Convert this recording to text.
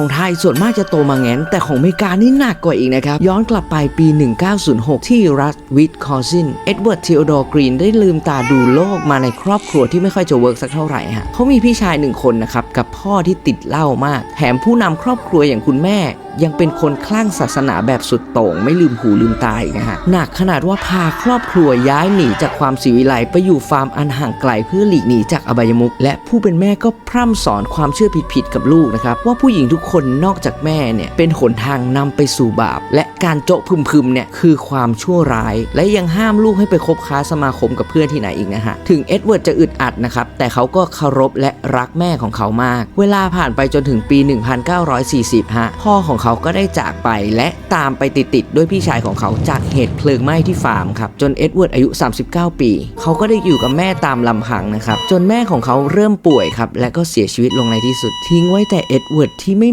ของไทยส่วนมากจะโตมาแงนแต่ของอเมริกานี่หนักกว่าอีกนะครับ ย้อนกลับไปปี 1906 ที่รัฐวิสคอซิน เอ็ดเวิร์ดทีโอดอร์กรีนได้ลืมตาดูโลกมาในครอบครัวที่ไม่ค่อยจะเวิร์กสักเท่าไหร่ฮะเขามีพี่ชายหนึ่งคนนะครับ กับพ่อที่ติดเหล้ามาก แถมผู้นำครอบครัวอย่างคุณแม่ ยังเป็นคนคลั่งศาสนาแบบสุดโต่ง ไม่ลืมหูลืมตาอีกนะฮะหนักขนาดว่าพาครอบครัวย้ายหนีจากความสิวิไลไปอยู่ฟาร์มอันห่างไกลเพื่อหลีกหนีจากอบายมุขและผู้เป็นแม่ก็พร่ำสอนความเชื่อผิดๆกับลูกนะครับว่าผู้หญิงทุกคนนอกจากแม่เนี่ยเป็นหนทางนำไปสู่บาป และการโจะพึมๆเนี่ยคือความชั่วร้าย และยังห้ามลูกให้ไปคบค้าสมาคมกับเพื่อนที่ไหนอีกนะฮะ ถึงเอ็ดเวิร์ดจะอึดอัดนะครับ แต่เขาก็เคารพและรักแม่ของเขามาก เวลาผ่านไปจนถึงปี 1940 ฮะ พ่อของเขาก็ได้จากไปและตามไปติดๆด้วยพี่ชายของเขาจากเหตุเพลิงไหม้ที่ฟาร์มครับ จนเอ็ดเวิร์ดอายุ 39 ปี เขาก็ได้อยู่กับแม่ตามลำพังนะครับ จนแม่ของเขาเริ่มป่วยครับและก็เสียชีวิตลงในที่สุดทิ้งไว้แต่เอ็ดเวิร์ดที่ไม่